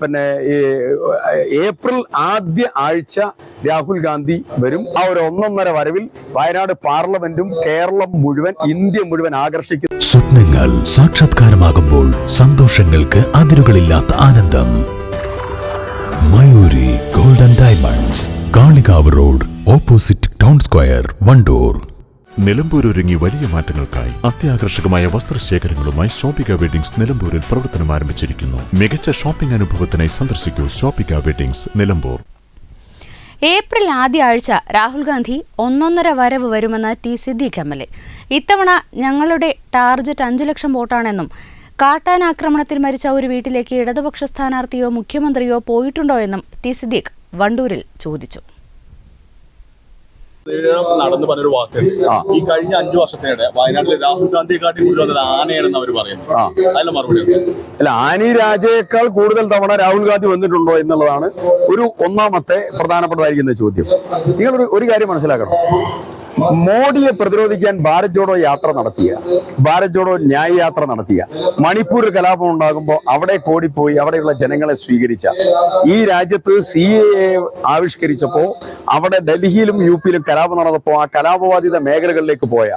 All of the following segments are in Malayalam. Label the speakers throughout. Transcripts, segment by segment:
Speaker 1: പിന്നെ ഏപ്രിൽ ആദ്യ ആഴ്ച രാഹുൽ ഗാന്ധി വരും. ആ ഒരു ഒന്നൊന്നര വരവിൽ വയനാട് പാർലമെന്റും കേരളം മുഴുവൻ ഇന്ത്യ മുഴുവൻ ആകർഷിക്കും
Speaker 2: സ്വപ്നങ്ങൾ സാക്ഷാത്കാരമാകുമ്പോൾ സന്തോഷങ്ങൾക്ക് അതിരുകളില്ലാത്ത ആനന്ദം. Mayuri golden diamonds Kalikavu road opposite town square Wandoor.
Speaker 3: Nilambur ഒരുങ്ങി വലിയ മാറ്റങ്ങൾക്കായി അത്യാകർഷകമായ വസ്ത്രശേഖരങ്ങളുമായി ഷോപ്പിക വെഡിങ്സ് നിലമ്പൂരിൽ പ്രവർത്തനം ആരംഭിച്ചിരിക്കുന്നു. മികച്ച ഷോപ്പിംഗ് അനുഭവത്തിനായി സന്ദർശിക്കൂ ഷോപ്പിക വെഡിങ്സ് നിലമ്പൂർ.
Speaker 4: ഏപ്രിൽ ആദ്യ ആഴ്ച രാഹുൽ ഗാന്ധി ഒന്നൊന്നര വരവ് വരുമെന്ന് T Siddique M L A. ഇത്തവണ ഞങ്ങളുടെ ടാർജറ്റ് അഞ്ചു ലക്ഷം വോട്ടാണെന്നും കാട്ടാൻ ആക്രമണത്തിൽ മരിച്ച ഒരു വീട്ടിലേക്ക് ഇടതുപക്ഷ സ്ഥാനാർത്ഥിയോ മുഖ്യമന്ത്രിയോ പോയിട്ടുണ്ടോ എന്നും ടി സിദ്ദീഖ് വണ്ടൂരിൽ ചോദിച്ചു.
Speaker 5: ശ്രീരാം നടന്നു പറഞ്ഞൊരു വാക്ക്. ഈ കഴിഞ്ഞ അഞ്ചു വർഷത്തിനിടെ വയനാട്ടിലെ രാഹുൽ ഗാന്ധിയെക്കാട്ടി കൂടുതൽ വന്നത് ആനയാണെന്ന് അവർ പറയുന്നു. അതിന്റെ മറുപടി?
Speaker 1: അല്ല ആനി രാജയേക്കാൾ കൂടുതൽ തവണ രാഹുൽ ഗാന്ധി വന്നിട്ടുണ്ടോ എന്നുള്ളതാണ് ഒരു ഒന്നാമത്തെ പ്രധാനപ്പെട്ടതായിരിക്കുന്ന ചോദ്യം. നിങ്ങൾ ഒരു കാര്യം മനസ്സിലാക്കണം. മോഡിയെ പ്രതിരോധിക്കാൻ ഭാരത് ജോഡോ യാത്ര നടത്തിയ ഭാരത് ജോഡോ ന്യായ യാത്ര നടത്തിയ മണിപ്പൂരിൽ കലാപം ഉണ്ടാകുമ്പോൾ അവിടെ കോടിപ്പോയി അവിടെയുള്ള ജനങ്ങളെ സ്വീകരിച്ച ഈ രാജ്യത്ത് സി എ ആവിഷ്കരിച്ചപ്പോ അവിടെ ഡൽഹിയിലും യു പിയിലും കലാപം നടന്നപ്പോ ആ കലാപബാധിത മേഖലകളിലേക്ക് പോയ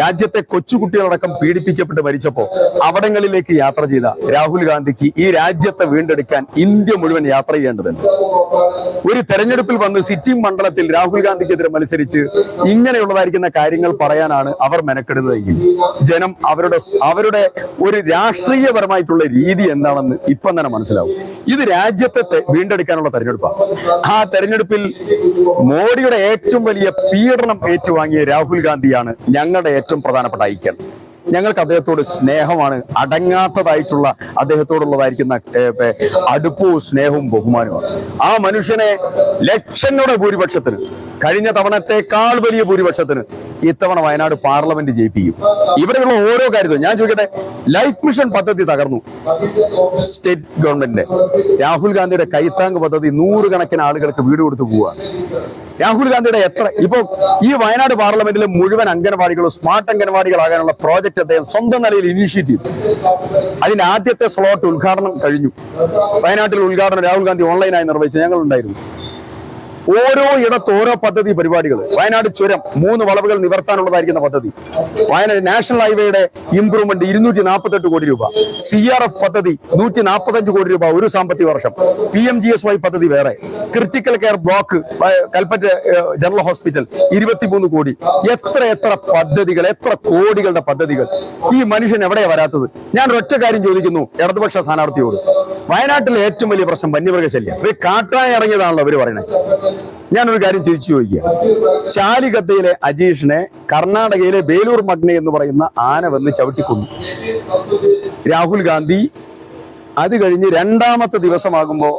Speaker 1: രാജ്യത്തെ കൊച്ചുകുട്ടികളടക്കം പീഡിപ്പിക്കപ്പെട്ട് മരിച്ചപ്പോ അവിടങ്ങളിലേക്ക് യാത്ര ചെയ്ത രാഹുൽ ഗാന്ധിക്ക് ഈ രാജ്യത്തെ വീണ്ടെടുക്കാൻ ഇന്ത്യ മുഴുവൻ യാത്ര ചെയ്യേണ്ടതുണ്ട്. ഒരു തെരഞ്ഞെടുപ്പിൽ വന്ന് സിറ്റിംഗ് മണ്ഡലത്തിൽ രാഹുൽ ഗാന്ധിക്കെതിരെ മത്സരിച്ച് ഇങ്ങനെയുള്ളതായിരിക്കുന്ന കാര്യങ്ങൾ പറയാനാണ് അവർ മെനക്കെടുന്നതെങ്കിൽ. ജനം അവരുടെ അവരുടെ ഒരു രാഷ്ട്രീയപരമായിട്ടുള്ള രീതി എന്താണെന്ന് ഇപ്പം തന്നെ മനസ്സിലാവും. ഇത് രാജ്യത്തെ വീണ്ടെടുക്കാനുള്ള തെരഞ്ഞെടുപ്പാണ്. ആ തെരഞ്ഞെടുപ്പിൽ മോഡിയുടെ ഏറ്റവും വലിയ പീഡനം ഏറ്റുവാങ്ങിയ രാഹുൽ ഗാന്ധിയാണ് ഞങ്ങളുടെ ഏറ്റവും പ്രധാനപ്പെട്ട ഐക്യം. ഞങ്ങൾക്ക് അദ്ദേഹത്തോട് സ്നേഹമാണ്. അടങ്ങാത്തതായിട്ടുള്ള അദ്ദേഹത്തോടുള്ളതായിരിക്കുന്ന അടുപ്പവും സ്നേഹവും ബഹുമാനവും ആ മനുഷ്യനെ ലക്ഷങ്ങളുടെ ഭൂരിപക്ഷത്തിന് കഴിഞ്ഞ തവണത്തെക്കാൾ വലിയ ഭൂരിപക്ഷത്തിന് ഇത്തവണ വയനാട് പാർലമെന്റ് ജയിപ്പിക്കും. ഇവിടെയുള്ള ഓരോ കാര്യത്തിലും ഞാൻ ചോദിക്കട്ടെ ലൈഫ് മിഷൻ പദ്ധതി തകർന്നു. സ്റ്റേറ്റ് ഗവൺമെന്റിന്റെ രാഹുൽ ഗാന്ധിയുടെ കൈത്താങ് പദ്ധതി നൂറുകണക്കിന് ആളുകൾക്ക് വീട് കൊടുത്തു പോവുകയാണ്. രാഹുൽ ഗാന്ധിയുടെ എത്ര ഇപ്പൊ ഈ വയനാട് പാർലമെന്റിലെ മുഴുവൻ അംഗനവാടികളും സ്മാർട്ട് അംഗനവാടികളാകാനുള്ള പ്രോജക്റ്റ് അദ്ദേഹം സ്വന്തം നിലയിൽ ഇനീഷ്യേറ്റ് ചെയ്തു. അതിന്റെ ആദ്യത്തെ സ്ലോട്ട് ഉദ്ഘാടനം കഴിഞ്ഞു. വയനാട്ടിൽ ഉദ്ഘാടനം രാഹുൽ ഗാന്ധി ഓൺലൈനായി നിർവഹിച്ചു. ഞങ്ങൾ ഉണ്ടായിരുന്നു ഓരോ ഇടത്ത് ഓരോ പദ്ധതി പരിപാടികൾ. വയനാട് ചുരം മൂന്ന് വളവുകൾ നിവർത്താനുള്ളതായിരിക്കുന്ന പദ്ധതി. വയനാട് നാഷണൽ ഹൈവേയുടെ ഇംപ്രൂവ്മെന്റ് ഇരുന്നൂറ്റി നാൽപ്പത്തെട്ട് കോടി രൂപ. സി ആർ എഫ് പദ്ധതി നൂറ്റി നാൽപ്പത്തഞ്ച് കോടി രൂപ ഒരു സാമ്പത്തിക വർഷം. P M G S Y പദ്ധതി വേറെ. Critical care block Kalpetta general hospital ഇരുപത്തിമൂന്ന് കോടി. എത്ര എത്ര പദ്ധതികൾ എത്ര കോടികളുടെ പദ്ധതികൾ. ഈ മനുഷ്യൻ എവിടെയാ വരാത്തത്? ഞാൻ ഒറ്റ കാര്യം ചോദിക്കുന്നു ഇടതുപക്ഷ സ്ഥാനാർത്ഥിയോട്. വയനാട്ടിലെ ഏറ്റവും വലിയ പ്രശ്നം വന്യമൃഗശല്യം. ഒരു കാട്ടായ ഇറങ്ങിയതാണല്ലോ അവർ പറയണേ ഞാനൊരു കാര്യം തിരിച്ചു ചോദിക്കുക ചാലികത്തയിലെ അജീഷിനെ കർണാടകയിലെ ബേലൂർ മഗ്ന എന്ന് പറയുന്ന ആന വന്ന് ചവിട്ടിക്കൊന്നു. രാഹുൽ ഗാന്ധി അത് കഴിഞ്ഞ് രണ്ടാമത്തെ ദിവസമാകുമ്പോ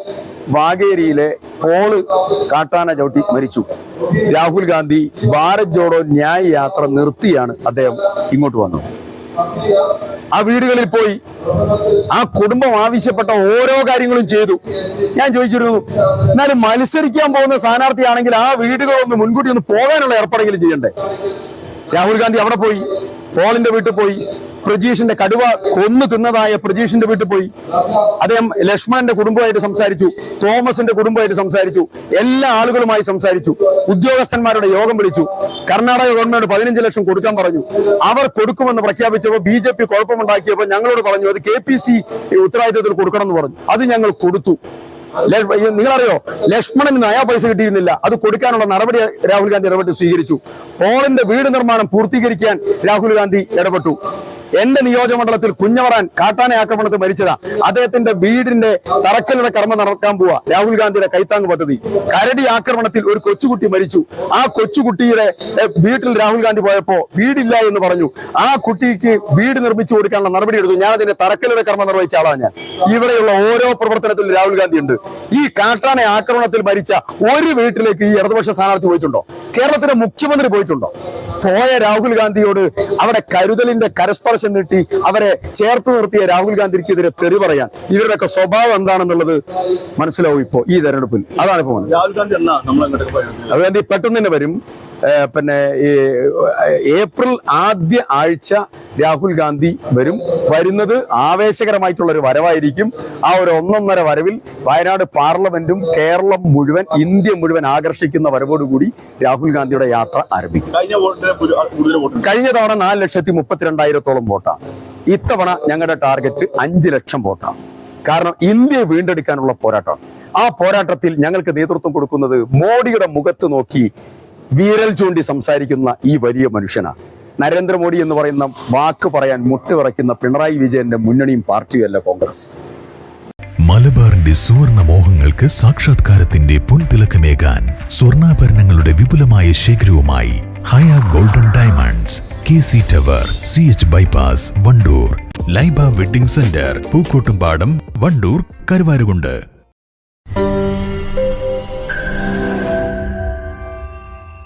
Speaker 1: വാഗേരിയിലെ പോൾ കാട്ടാന ചവിട്ടി മരിച്ചു. രാഹുൽ ഗാന്ധി ഭാരത് ജോഡോ ന്യായ യാത്ര നിർത്തിയാണ് അദ്ദേഹം ഇങ്ങോട്ട് വന്നത്. ആ വീടുകളിൽ പോയി ആ കുടുംബം ആവശ്യപ്പെട്ട ഓരോ കാര്യങ്ങളും ചെയ്തു. ഞാൻ ചോദിച്ചിരുന്നു എന്നാലും മത്സരിക്കാൻ പോകുന്ന സ്ഥാനാർത്ഥിയാണെങ്കിൽ ആ വീടുകളൊന്ന് മുൻകൂട്ടി ഒന്ന് പോകാനുള്ള ഏർപ്പാടെങ്കിലും ചെയ്യണ്ടേ? രാഹുൽ ഗാന്ധി അവിടെ പോയി പോളിന്റെ വീട്ടിൽ പോയി പ്രജീഷിന്റെ കടുവ കൊന്നു തിന്നതായ പ്രജീഷിന്റെ വീട്ടിൽ പോയി. അദ്ദേഹം ലക്ഷ്മണന്റെ കുടുംബമായിട്ട് സംസാരിച്ചു തോമസിന്റെ കുടുംബമായിട്ട് സംസാരിച്ചു എല്ലാ ആളുകളുമായി സംസാരിച്ചു ഉദ്യോഗസ്ഥന്മാരുടെ യോഗം വിളിച്ചു. കർണാടക ഗവൺമെന്റ് പതിനഞ്ച് ലക്ഷം കൊടുക്കാൻ പറഞ്ഞു. അവർ കൊടുക്കുമെന്ന് പ്രഖ്യാപിച്ചപ്പോൾ ബി ജെ പി കുഴപ്പമുണ്ടാക്കിയപ്പോൾ ഞങ്ങളോട് പറഞ്ഞു അത് കെ പി സി ഉത്തരവാദിത്തത്തിൽ കൊടുക്കണം എന്ന് പറഞ്ഞു. അത് ഞങ്ങൾ കൊടുത്തു. നിങ്ങളറിയോ ലക്ഷ്മണന് നയാ പൈസ കിട്ടിയിരുന്നില്ല. അത് കൊടുക്കാനുള്ള നടപടി രാഹുൽ ഗാന്ധി ഇടപെട്ട് സ്വീകരിച്ചു. പോളിന്റെ വീട് നിർമ്മാണം പൂർത്തീകരിക്കാൻ രാഹുൽ ഗാന്ധി ഇടപെട്ടു. എന്റെ നിയോജകമണ്ഡലത്തിൽ കുഞ്ഞവറാൻ കാട്ടാനെ ആക്രമണത്തിൽ മരിച്ചതാ. അദ്ദേഹത്തിന്റെ വീടിന്റെ തറക്കലിന്റെ കർമ്മം നടക്കാൻ പോവാ. രാഹുൽ ഗാന്ധിയുടെ കൈത്താങ് പദ്ധതി. കരടി ആക്രമണത്തിൽ ഒരു കൊച്ചുകുട്ടി മരിച്ചു. ആ കൊച്ചുകുട്ടിയുടെ വീട്ടിൽ രാഹുൽ ഗാന്ധി പോയപ്പോ വീടില്ല എന്ന് പറഞ്ഞു. ആ കുട്ടിക്ക് വീട് നിർമ്മിച്ചു കൊടുക്കാനുള്ള നടപടി എടുത്തു. ഞാൻ അതിന്റെ തറക്കലിന്റെ കർമ്മം നിർവഹിച്ച ആളാണ് ഞാൻ. ഇവിടെയുള്ള ഓരോ പ്രവർത്തനത്തിലും രാഹുൽ ഗാന്ധി ഉണ്ട്. ഈ കാട്ടാനെ ആക്രമണത്തിൽ മരിച്ച ഒരു വീട്ടിലേക്ക് ഈ ഇടതുപക്ഷ സ്ഥാനാർത്ഥി പോയിട്ടുണ്ടോ? കേരളത്തിലെ മുഖ്യമന്ത്രി പോയിട്ടുണ്ടോ? പോയ രാഹുൽ ഗാന്ധിയോട് അവിടെ കരുതലിന്റെ കരസ്പർശം നീട്ടി അവരെ ചേർത്ത് നിർത്തിയ രാഹുൽ ഗാന്ധിക്കെതിരെ തെറി പറയാൻ. ഇവരുടെയൊക്കെ സ്വഭാവം എന്താണെന്നുള്ളത് മനസ്സിലാവും ഇപ്പോ ഈ തെരഞ്ഞെടുപ്പിൽ. അതാണ് ഇപ്പോൾ
Speaker 5: രാഹുൽ ഗാന്ധി
Speaker 1: പെട്ടെന്ന് തന്നെ വരും. പിന്നെ ഈ ഏപ്രിൽ ആദ്യ ആഴ്ച രാഹുൽ ഗാന്ധി വരും. വരുന്നത് ആവേശകരമായിട്ടുള്ള ഒരു വരവായിരിക്കും. ആ ഒരു ഒന്നൊന്നര വരവിൽ വയനാട് പാർലമെന്റും കേരളം മുഴുവൻ ഇന്ത്യ മുഴുവൻ ആകർഷിക്കുന്ന വരവോടുകൂടി രാഹുൽ ഗാന്ധിയുടെ യാത്ര ആരംഭിക്കും.
Speaker 5: കഴിഞ്ഞ
Speaker 1: തവണ നാല് ലക്ഷത്തി മുപ്പത്തിരണ്ടായിരത്തോളം വോട്ടാണ് ഇത്തവണ ഞങ്ങളുടെ ടാർഗറ്റ് അഞ്ച് ലക്ഷം വോട്ടാണ് കാരണം ഇന്ത്യ വീണ്ടെടുക്കാനുള്ള പോരാട്ടമാണ്. ആ പോരാട്ടത്തിൽ ഞങ്ങൾക്ക് നേതൃത്വം കൊടുക്കുന്നത് മോഡിയുടെ മുഖത്ത് നോക്കി വീരൽ ചൂണ്ടി സംസാരിക്കുന്ന ഈ വലിയ മനുഷ്യനാണ് നരേന്ദ്രമോദി എന്ന് പറയുന്ന വാക്ക് പറയാൻ മുട്ടുവിറയ്ക്കുന്ന പിണറായി വിജയന്റെ മുന്നണിയും പാർട്ടിയുമല്ല കോൺഗ്രസ്.
Speaker 2: മലബാറിന്റെ സുവർണ മോഹങ്ങൾക്ക് സാക്ഷാത്കാരത്തിന്റെ പുൻതിലക്കമേകാൻ സ്വർണാഭരണങ്ങളുടെ വിപുലമായ ശേഖരവുമായി Haya golden diamonds K C tower C H bypass Wandoor. Laiba wedding centre Pookkottumpadam Wandoor Karuvarakundu.